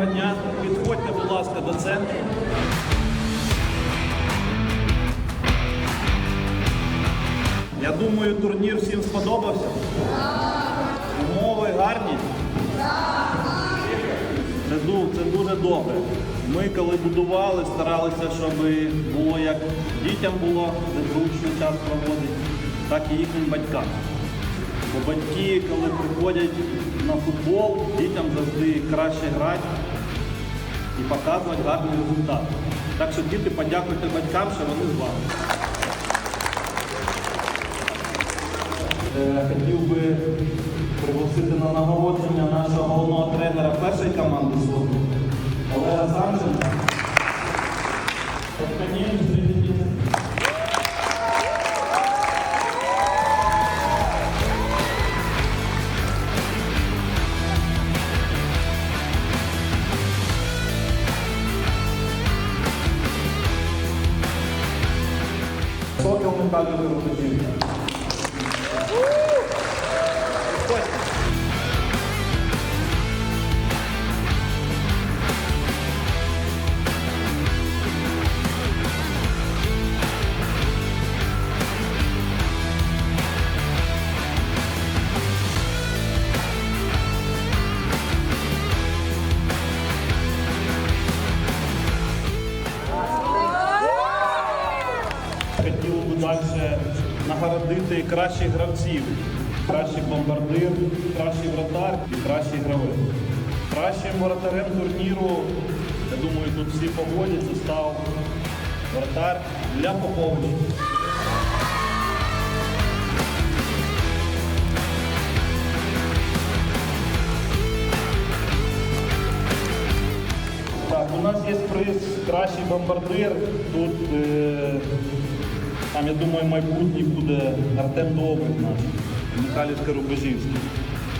доброго дня. Підходьте, будь ласка, до центру. Я думаю, турнір всім сподобався. Умови гарні. Це, це дуже добре. Ми коли будували, старалися, щоб було як дітям було, де зручно час проводити, так і їхнім батькам. Бо батьки, коли приходять на футбол, дітям завжди краще грати і показувати гарні результати. Так що діти, подякуйте батькам, що вони з вами. Е, Хотів би пригласити на нагородження нашого Qual que é o resultado do grupo de Хотіло б далі нагородити кращих гравців, кращий бомбардир, кращий вратар і кращий гравець. Кращим воротарем турніру, я думаю, тут всі погодяться, став вратар Ілля Попович. Так, у нас є приз кращий бомбардир. Тут е, там, я думаю, майбутній буде Артем Добрик наш, Михайлівська Рубежівський.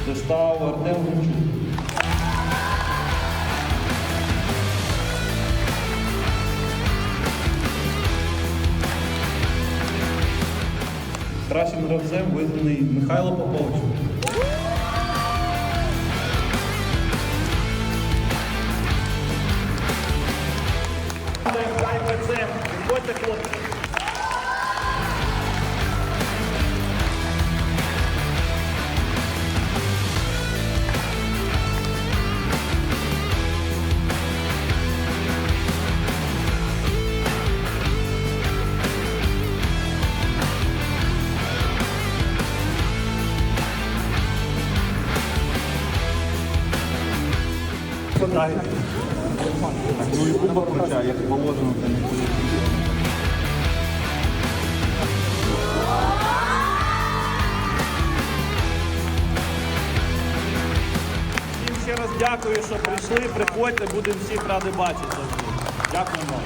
Це став Артем Гумчук. Кращим гравцем визнаний Михайло Попович. Це, підходьте, хлопці. Ну і куба круча, як положено, це не буде. Всім ще раз дякую, що прийшли. Приходьте, будемо всіх раді бачити. Дякуємо.